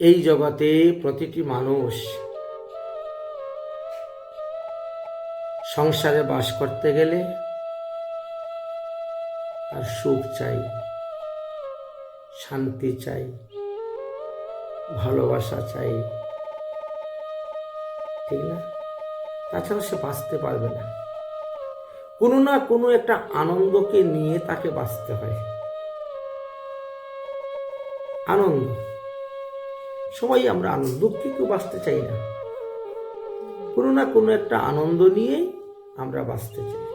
এই জগতে প্রতিটি মানুষ সংসারে বাস করতে গেলে তার সুখ চাই, শান্তি চাই, ভালোবাসা চাই। ঠিক না? তাছাড়া সে বাঁচতে পারবে না। কোনো না কোনো একটা আনন্দকে নিয়ে তাকে বাঁচতে হয়। আনন্দ। সবাই আমরা আনন্দ দুঃখে কেউ বাঁচতে চাই না। কোনো না কোনো একটা আনন্দ নিয়ে আমরা বাঁচতে চাই।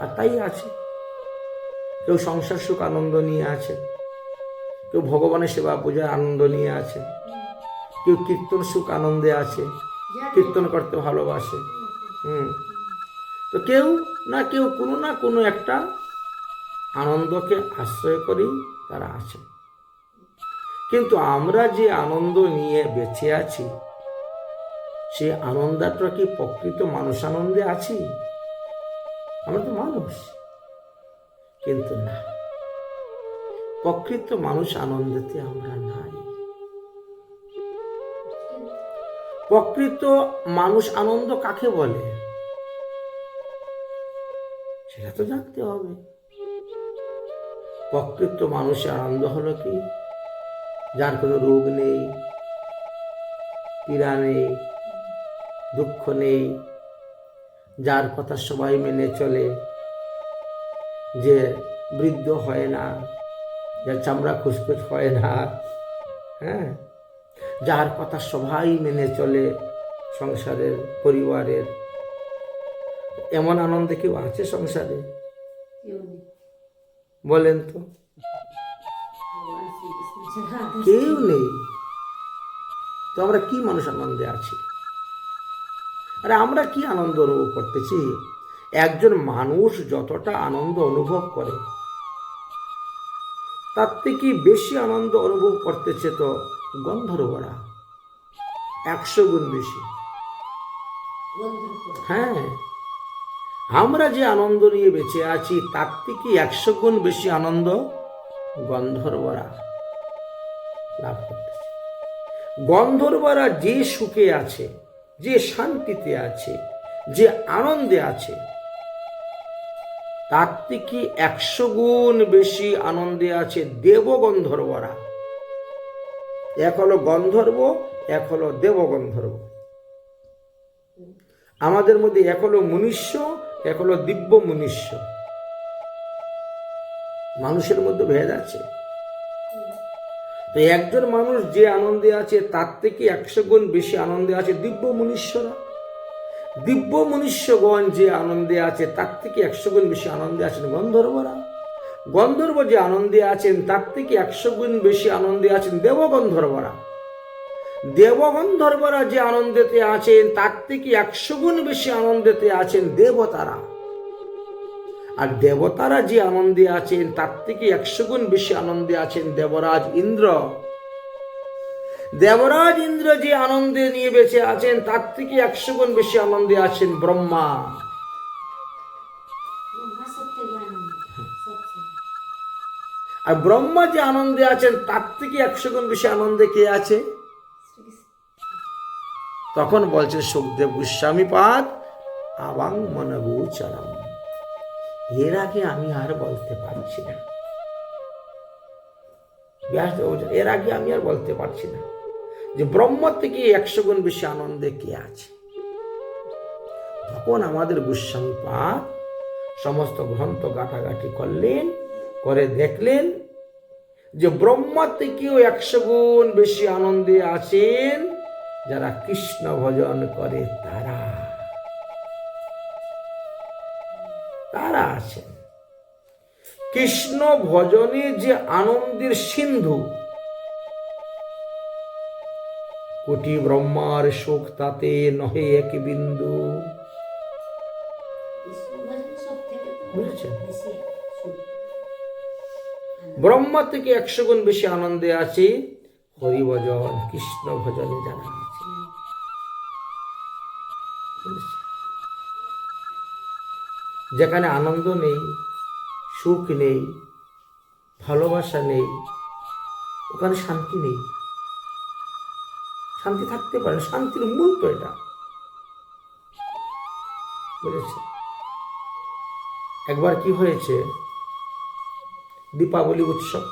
আর তাই আছে। কেউ সংসার সুখ আনন্দ নিয়ে আছে, কেউ ভগবানের সেবা পূজার আনন্দ নিয়ে আছে, কেউ কীর্তন সুখ আনন্দে আছে, কীর্তন করতে ভালোবাসে, হুম। তো কেউ না কেউ কোনো না কোনো একটা আনন্দকে আশ্রয় করেই তারা আছে। কিন্তু আমরা যে আনন্দ নিয়ে বেঁচে আছি, সে আনন্দটা কি প্রকৃত মানুষ আনন্দে আছি? আমরা তো মানুষ। কিন্তু না। প্রকৃত মানুষ আনন্দেতে আমরা নাই। প্রকৃত মানুষ আনন্দ কাকে বলে? সেটা তো জানতে হবে। প্রকৃত মানুষের আনন্দ হলো কি? যার কোনো রোগ নেই পীড়া নেই দুঃখ নেই যার কথা সবাই মেনে চলে যে বৃদ্ধ হয় না যার চামড়া খুসখুস হয় না হ্যাঁ? যার কথা সবাই মেনে চলে সংসারের পরিবারের এমন আনন্দে কেউ আছে সংসারে? বলেন তো। কেউ নেই। তো আমরা কি মানুষ আনন্দে আছি? আরে আমরা কি আনন্দ অনুভব করতেছি? একজন মানুষ যতটা আনন্দ অনুভব করে, তার থেকে বেশি আনন্দ অনুভব করতেছে তো গন্ধর্বরা। একশো গুণ বেশি। হ্যাঁ আমরা যে আনন্দ নিয়ে বেঁচে আছি, তার থেকে একশো গুণ বেশি আনন্দ গন্ধর্বরা। লাভ করতেছে। গন্ধর্বরা যে সুখে আছে, যে শান্তিতে আছে, যে আনন্দে আছে, তার থেকে একশো গুণ বেশি আনন্দে আছে দেবগন্ধর্বরা। এক হলো গন্ধর্ব, এক হলো দেবগন্ধর্ব। আমাদের মধ্যে এক হলো মনুষ্য, এক হলো দিব্য মনুষ্য। মানুষের মধ্যে ভেদ আছে। তো একজন মানুষ যে আনন্দে আছে, তার থেকে একশো গুণ বেশি আনন্দে আছে দিব্য মনুষ্যরা দিব্য মনুষ্যগণ যে আনন্দে আছে, তার থেকে একশো গুণ বেশি আনন্দে আছেন গন্ধর্বরা। গন্ধর্ব যে আনন্দে আছেন, তার থেকে একশো গুণ বেশি আনন্দে আছেন দেবগন্ধর্বরা। দেবগন্ধর্বরা যে আনন্দেতে আছেন, তার থেকে একশো গুণ বেশি আনন্দেতে আছেন দেবতারা। আর দেবতারা যে আনন্দে আছেন তার থেকে একশো গুণ বেশি আনন্দে আছেন দেবরাজ ইন্দ্র। দেবরাজ ইন্দ্র যে আনন্দে নিয়ে বেঁচে আছেন তার থেকে একশো গুণ বেশি আনন্দে আছেন ব্রহ্মা। আর ব্রহ্মা যে আনন্দে আছেন তার থেকে একশো গুণ বেশি আনন্দে কে আছে? তখন বলছেন সুখদেব গোস্বামী পাদ আবাং মনগোচরম এর আগে আমি আর বলতে পারছি না। এর আগে আমি আর বলতে পারছি না। যে ব্রহ্ম থেকে একশো গুণ বেশি আনন্দে কে আছে? তখন আমাদের গোস্বামী সমস্ত গ্রন্থ গাঁটাগাঁটি করলেন, করে দেখলেন যে ব্রহ্মা থেকেও একশো গুণ বেশি আনন্দে আছেন যারা কৃষ্ণ ভজন করে তারা। আছেন কৃষ্ণ ভজনে যে আনন্দের সিন্ধু কোটি ব্রহ্মার সুখ তাতে নহে এক বিন্দু। বুঝেছেন? ব্রহ্মা থেকে একশো গুণ বেশি আনন্দে আছে হরিভজন কৃষ্ণ ভজনে যারা যেখানে আনন্দ নেই, সুখ নেই, ভালোবাসা নেই, ওখানে শান্তি নেই। শান্তি থাকতে পারে শান্তির মূল তো এটা। বুঝেছে? একবার কি হয়েছে? দীপাবলি উৎসব।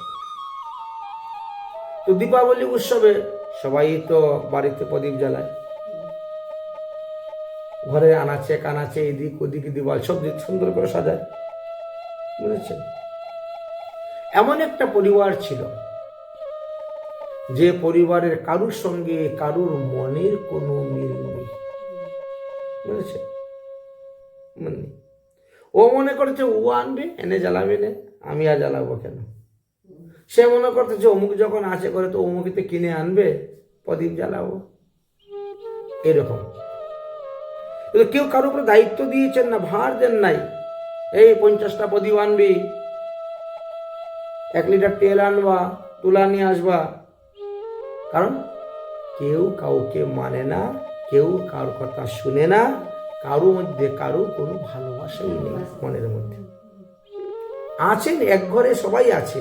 তো দীপাবলি উৎসবে সবাই তো বাড়িতে প্রদীপ জ্বালায়। ঘরে আনাচে, কানাচে, এদিক ওদিক, দিওয়াল, সব সুন্দর করে সাজায়। বুঝেছেন? এমন একটা পরিবার ছিল যে পরিবারের কারুর সঙ্গে কারুর মনের কোনো মিল নেই। বুঝেছে মানে ও মনে করেছে, ও আনবে, এনে জ্বালাবে না, আমি আর জ্বালাবো কেন? সে মনে করতেছে, অমুক যখন আছে করে তো অমুকিতে কিনে আনবে, প্রদীপ জ্বালাবো। এরকম। কিন্তু কেউ কারোর উপরে দায়িত্ব দিয়েছেন না ভার দেন নাই। এই পঞ্চাশটা প্রদীপ আনবি এক লিটার তেল আনবা তুলা নিয়ে আসবা। কারণ কেউ কাউকে মানে না কেউ কারোর কথা শুনে না কারোর মধ্যে কারও কোনো ভালোবাসাই নেই মনের মধ্যে। আছেন এক ঘরে সবাই আছে।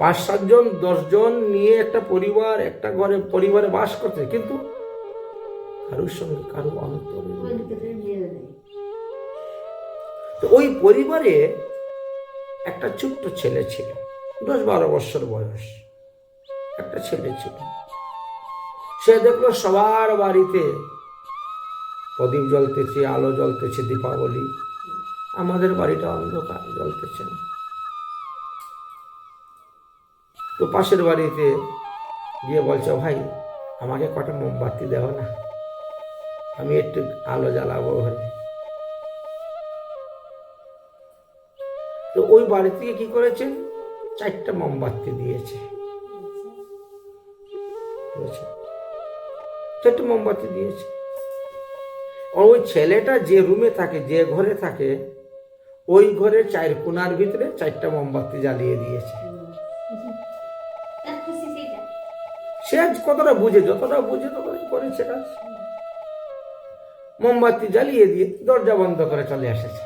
পাঁচ সাতজন দশজন নিয়ে একটা পরিবার একটা ঘরে পরিবারে বাস করতে কিন্তু কারোর সঙ্গে কারও অন্তর। তো ওই পরিবারে একটা ছোট্ট ছেলে ছিল দশ বারো বছর বয়স। একটা ছেলে ছিল। সে দেখল সবার বাড়িতে প্রদীপ জ্বলতেছে আলো জ্বলতেছে দীপাবলি। আমাদের বাড়িটা অন্ধকার জ্বলতেছে না। তো পাশের বাড়িতে গিয়ে বলছে ভাই আমাকে কটা মোমবাতি দেও না আমি একটু আলো জ্বালাবো ঘরে তো ওই বাড়ি থেকে কি করেছেন চারটা মোমবাতি দিয়েছে? চারটে মোমবাতি দিয়েছে। আর ওই ছেলেটা যে রুমে থাকে যে ঘরে থাকে ওই ঘরে চার কোনার ভিতরে চারটা মোমবাতি জ্বালিয়ে দিয়েছে। সে আজ কতটা বুঝে যতটা বুঝে ততটাই করেছে কাজ। মোমবাতি জ্বালিয়ে দিয়ে দরজা বন্ধ করে চলে এসেছে।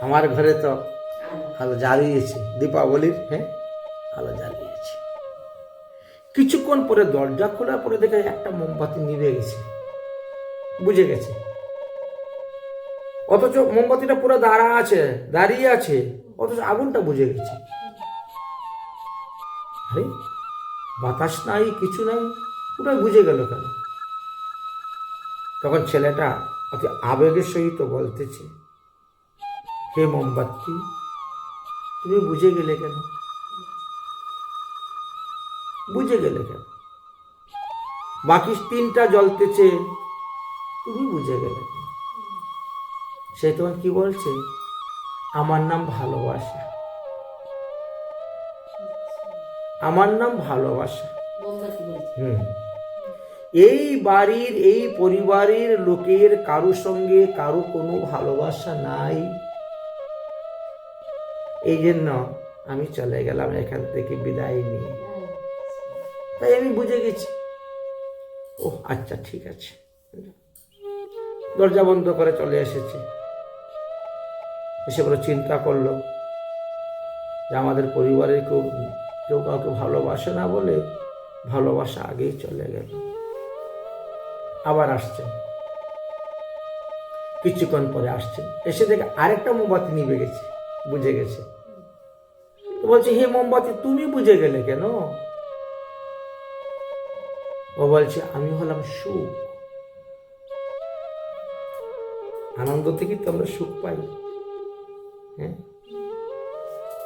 আমার ঘরে তো আলো। জ্বালিয়েছে। দীপাবলির হ্যাঁ? আলো জ্বালিয়েছে। কিছুক্ষণ পরে দরজা খোলার পরে দেখে একটা মোমবাতি নিভে গেছে। বুঝে গেছে। অথচ মোমবাতিটা পুরো দাঁড়া আছে, দাঁড়িয়ে আছে, অথচ আগুনটা বুঝে গেছে। বাতাস নাই, কিছু নাই পুরো বুঝে গেল কেন? তখন ছেলেটা অতি আবেগের সহিত বলতেছে হে মোমবাতি তুমি বুঝে গেলে কেন? বুঝে গেলে কেন? বাকি তিনটা জ্বলতেছে তুমি বুঝে গেলে কেন? সে তোমার কি বলছে? আমার নাম ভালোবাসা। আমার নাম ভালোবাসা। হুম। এই বাড়ির, এই পরিবারের লোকের কারও সঙ্গে কারও কোনো ভালোবাসা নাই। এই জন্য আমি চলে গেলাম এখান থেকে বিদায় নিয়ে। তাই আমি বুঝে গেছি। ও আচ্ছা ঠিক আছে। দরজা বন্ধ করে চলে এসেছে। এসে বলে চিন্তা করল যে আমাদের পরিবারের কেউ কেউ কাউকে ভালোবাসে না বলে ভালোবাসা আগেই চলে গেল। আবার আসছেন কিছুক্ষণ পরে আসছেন এসে দেখে আরেকটা মোমবাতি নিভে গেছে বুঝে গেছে। তো বলছে হে মোমবাতি তুমি বুঝে গেলে কেন? ও বলছে আমি হলাম সুখ। আনন্দ থেকে তো আমরা সুখ পাই। হ্যাঁ?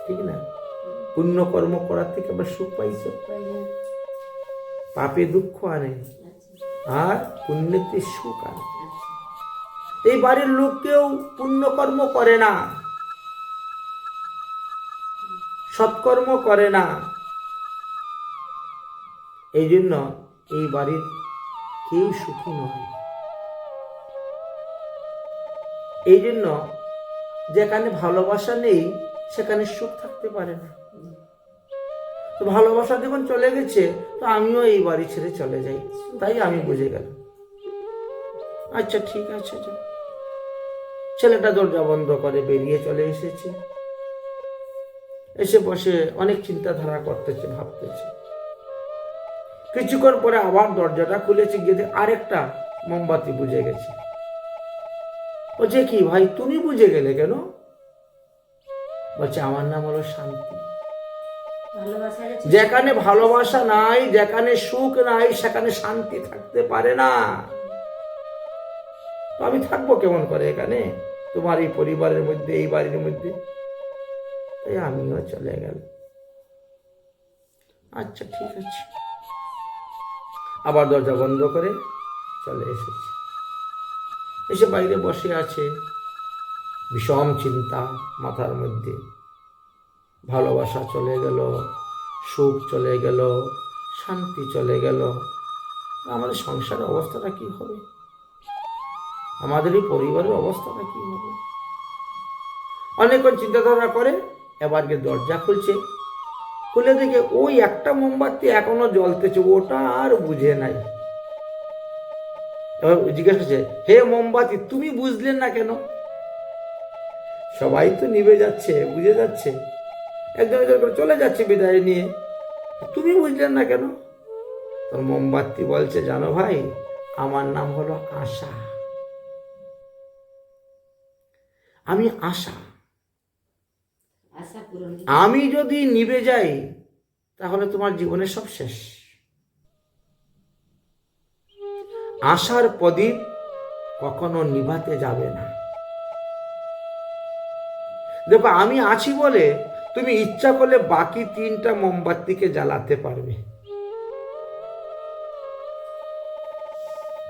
ঠিক না? পুণ্য কর্ম করার থেকে আমরা সুখ পাই তো। পাইয়া। পাপে দুঃখ আনে। আর পুণ্যতে সুখ আচ্ছা। এই বাড়ির লোক কেউ পুণ্যকর্ম করে না, সৎকর্ম করে না। এই জন্য এই বাড়ির কেউ সুখী নয়। এই জন্য যেখানে ভালোবাসা নেই, সেখানে সুখ থাকতে পারে না। তো ভালোবাসা যখন চলে গেছে, তো আমিও এই বাড়ি ছেড়ে চলে যাই। তাই আমি বুঝে গেলাম। আচ্ছা ঠিক আছে ছেলেটা দরজা বন্ধ করে বেরিয়ে চলে এসেছে। এসে বসে অনেক চিন্তাধারা করতেছে, ভাবতেছে। কিছুক্ষণ পরে আবার দরজাটা খুলেছে, গিয়ে আরেকটা মোমবাতি বুঝে গেছে। বলছে, কি ভাই, তুমি বুঝে গেলে কেন? বলছে, আমার নাম হলো শান্তি। যেখানে ভালোবাসা নাই, যেখানে সুখ নাই, সেখানে শান্তি থাকতে পারে না। আমি থাকব কেমন করে এখানে? তোমার এই পরিবারের মধ্যে, এই বাড়ির মধ্যে? তাই আমিও চলে গেল। আচ্ছা ঠিক আছে। আবার দরজা বন্ধ করে চলে এসেছে। এসে বাইরে বসে আছে। বিষম চিন্তা মাথার মধ্যে। ভালোবাসা চলে গেল, সুখ চলে গেল, শান্তি চলে গেল। আমাদের সংসারের অবস্থাটা কি হবে? আমাদের এই পরিবারের অবস্থাটা কি হবে? অনেকক্ষণ চিন্তাধারা করে, এবার দরজা খুলছে। খুলে দেখে ওই একটা মোমবাতি এখনও জ্বলতেছে, ওটা আর বুঝে নাই। এবার জিজ্ঞেস করছে, হে মোমবাতি, তুমি বুঝলেন না কেন? সবাই তো নিভে যাচ্ছে, বুঝে যাচ্ছে। একজন একজন করে চলে যাচ্ছে বিদায় নিয়ে। তুমি বুঝলেন না কেন? তোর মোমবাতি বলছে জানো ভাই আমার নাম হলো আশা। আমি আশা। আমি যদি নিভে যাই তাহলে তোমার জীবনে সব শেষ। আশার প্রদীপ কখনো নিভাতে যাবে না। দেখো আমি আছি বলে তুমি ইচ্ছা করলে বাকি তিনটা মোমবাতিকে জ্বালাতে পারবে।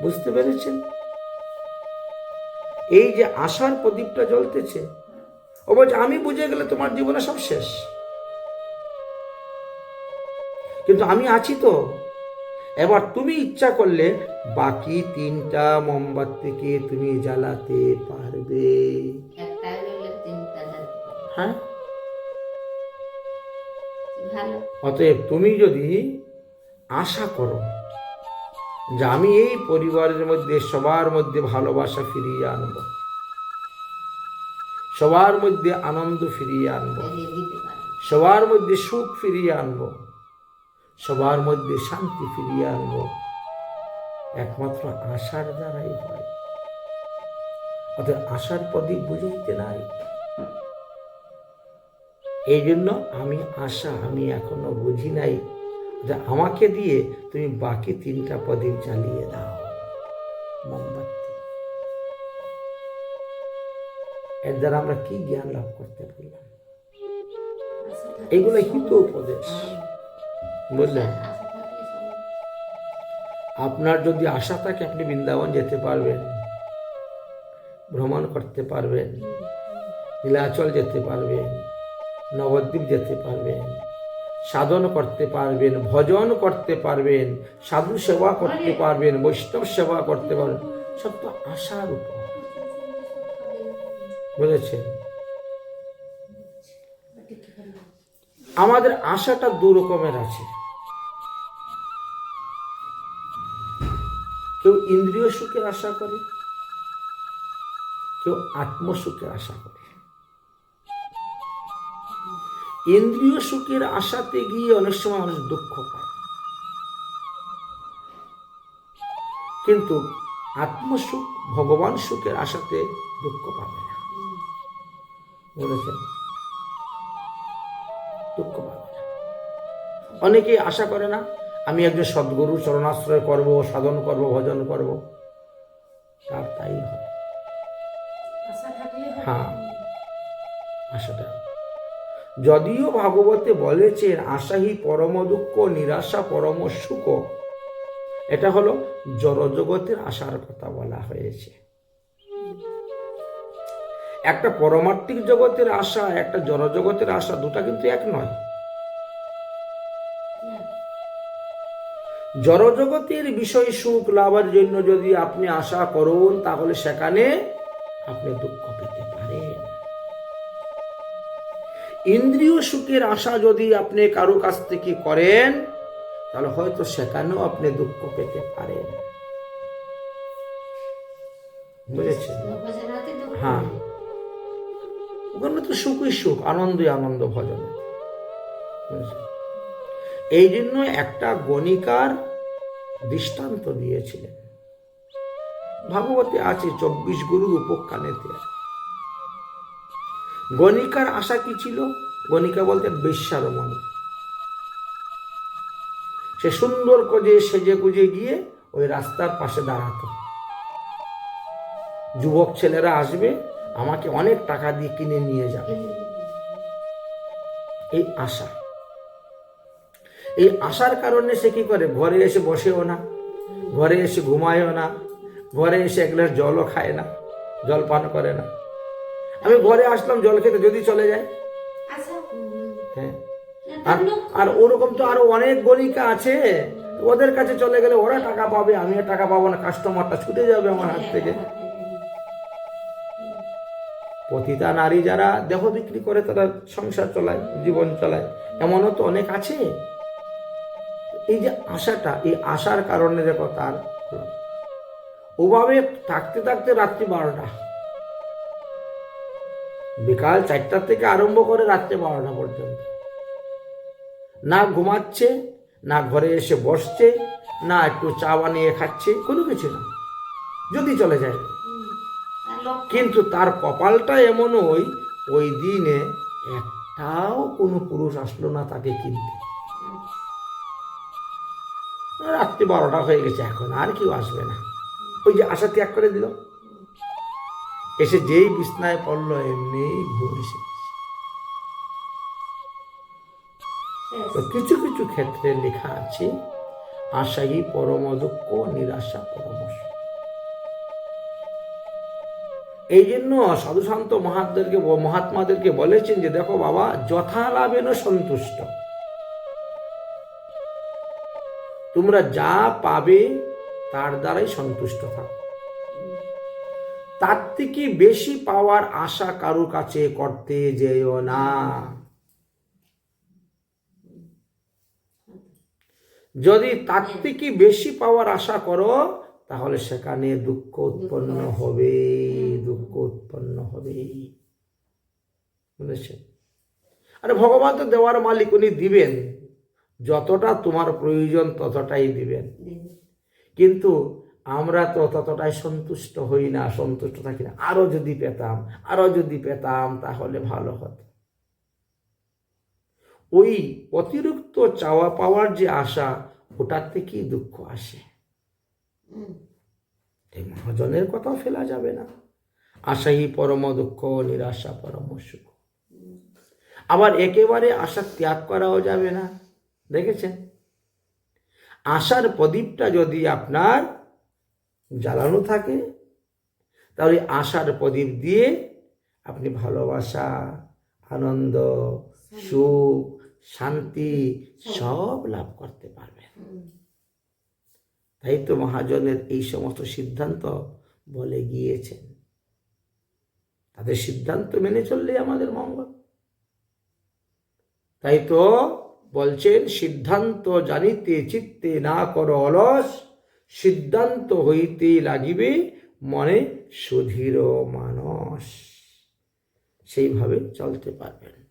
বুঝতে পেরেছেন? এই যে আশার প্রদীপটা জ্বলতেছে ও বলছে আমি বুঝে গেলে তোমার জীবনে সব শেষ। কিন্তু আমি আছি তো। এবার তুমি ইচ্ছা করলে বাকি তিনটা মোমবাতিকে তুমি জ্বালাতে পারবে। হ্যাঁ? অতএব তুমি যদি আশা করো যে আমি এই পরিবারের মধ্যে সবার মধ্যে ভালোবাসা ফিরিয়ে আনব সবার মধ্যে আনন্দ ফিরিয়ে আনব সবার মধ্যে সুখ ফিরিয়ে আনব সবার মধ্যে শান্তি ফিরিয়ে আনব একমাত্র আশার দ্বারাই হয়। অর্থাৎ আশার প্রদীপ বুঝাইতে নাই। এই জন্য আমি আশা, আমি এখনও বুঝি নাই যে আমাকে দিয়ে তুমি বাকি তিনটা প্রদীপ জ্বালিয়ে দাও। মোমবাতি। এর দ্বারা আমরা কি জ্ঞান লাভ করতে পারলাম এগুলো কিন্তু উপদেশ। বুঝলেন? আপনার যদি আশা থাকে আপনি বৃন্দাবন যেতে পারবেন, ভ্রমণ করতে পারবেন, নীলাচল যেতে পারবেন। নবদ্বীপ যেতে পারবেন, সাধন করতে পারবেন, ভজন করতে পারবেন, সাধু সেবা করতে পারবেন, বৈষ্ণব সেবা করতে পারবেন, সব তো আশার উপর। বুঝেছেন? আমাদের আশাটা দু রকমের আছে। কেউ ইন্দ্রিয় সুখের আশা করে, কেউ আত্মসুখের আশা করে। ইন্দ্রিয় সুখের আশাতে গিয়ে অনেক সময় মানুষ দুঃখ পায়। কিন্তু আত্মসুখ ভগবান সুখের আশাতে দুঃখ পাবে না। বলেছেন দুঃখ পাবে না। অনেকেই আশা করে না আমি একজন সদ্গুরু চরণাশ্রয় করব সাধন করব ভজন করব। তার তাই হয় হবে। হ্যাঁ আশাটা। যদিও ভাগবতে বলেছেন, আশাহি পরম দুঃখ, নিরাশা পরম সুখ। এটা হলো জড়জগতের আশার কথা বলা হয়েছে। একটা পরমার্থিক জগতের আশা, একটা জড়জগতের আশা, দুটা কিন্তু এক নয়। জড়জগতের বিষয় সুখ লাভের জন্য যদি আপনি আশা করুন, তাহলে সেখানে আপনি দুঃখ পেতে পারেন। ইন্দ্রিয় সুখের আশা যদি আপনি কারও কাছ থেকে করেন, তাহলে হয়তো সেখানেও আপনি দুঃখ পেতে পারেন। হ্যাঁ। ওখানে তো সুখই সুখ, আনন্দই আনন্দ ভজন। এই জন্য একটা গণিকার দৃষ্টান্ত দিয়েছিলেন। ভাগবতে আছে চব্বিশ গুরুর উপকানেতে গণিকার আশা কি ছিল? গণিকা বলতেন বেশ্যারমণি সে সুন্দর করে সেজে গুজে গিয়ে ওই রাস্তার পাশে দাঁড়াতো। যুবক ছেলেরা আসবে, আমাকে অনেক টাকা দিয়ে কিনে নিয়ে যাবে। এই আশা। এই আশার কারণে সে কি করে? ঘরে এসে বসেও না, ঘরে এসে ঘুমায়ও না, ঘরে এসে এক গ্লাস জলও খায় না, জল পান করে না। আমি ঘরে আসলাম জল খেতে যদি চলে যায়। আচ্ছা। হ্যাঁ। আর আর ওরকম তো আরও অনেক গণিকা আছে। ওদের কাছে চলে গেলে ওরা টাকা পাবে আমিও টাকা পাবো না কাস্টমারটা ছুটে যাবে আমার হাত থেকে। পতিতা নারী যারা দেহ বিক্রি করে তারা সংসার চালায় জীবন চালায়। এমনও তো অনেক আছে। এই যে আশাটা এই আশার কারণে দেখো তার। ওভাবে থাকতে থাকতে রাত্রি বারোটা। বিকাল চারটার থেকে আরম্ভ করে রাত্রে বারোটা পর্যন্ত। না ঘুমাচ্ছে, না ঘরে এসে বসছে, না একটু চা বানিয়ে খাচ্ছে, কোনো কিছু না। যদি চলে যায়। কিন্তু তার কপালটা এমন ওই ওই দিনে একটাও কোনো পুরুষ আসলো না তাকে কিনতে। রাত্রি বারোটা হয়ে গেছে এখন, আর কেউ আসবে না। ওই যে আশা ত্যাগ করে দিল। এসে যেই বিছনায় পড়ল এমনি ঘুম এসে কিছু কিছু ক্ষেত্রে লেখা আছে আশাই পরম দুঃখ, নিরাশা পরম এই জন্য সাধুশান্ত মহাত্মাদেরকে মহাত্মাদেরকে বলেছেন যে, দেখো বাবা যথা লাভেন সন্তুষ্ট। তোমরা যা পাবে, তার দ্বারাই সন্তুষ্ট থাকো। তার থেকে বেশি পাওয়ার আশা কারও কাছে করতে যেও না। যদি তার থেকে বেশি পাওয়ার আশা করো তাহলে সেখানে দুঃখ উৎপন্ন হবে দুঃখ উৎপন্ন হবে। বুঝেছেন? আরে ভগবান তো দেওয়ার মালিক উনি দিবেন। যতটা তোমার প্রয়োজন ততটাই দিবেন। কিন্তু আমরা তো ততটাই সন্তুষ্ট হই না, সন্তুষ্ট থাকি না। আরও যদি পেতাম, আরও যদি পেতাম, তাহলে ভালো হতো। ওই অতিরিক্ত চাওয়া পাওয়ার যে আশা, ওটার থেকেই দুঃখ আসে। মহাজনের কথাও ফেলা যাবে না। আশাই পরম দুঃখ, নিরাশা পরম সুখ। আবার একেবারে আশা ত্যাগ করাও যাবে না। দেখেছেন? আশার প্রদীপটা যদি আপনার জ্বালানো থাকে, তাহলে আশার প্রদীপ দিয়ে আপনি ভালোবাসা, আনন্দ, সুখ, শান্তি সব লাভ করতে পারবেন। তাই তো মহাজনের এই সমস্ত সিদ্ধান্ত বলে গিয়েছেন। তাদের সিদ্ধান্ত মেনে চললে আমাদের মঙ্গল। তাই তো বলছেন, সিদ্ধান্ত জানিতে, চিত্তে না করো অলস। সিদ্ধান্ত হইতে লাগিবে মনে সুধীর মানস। সেইভাবে চলতে পারবেন।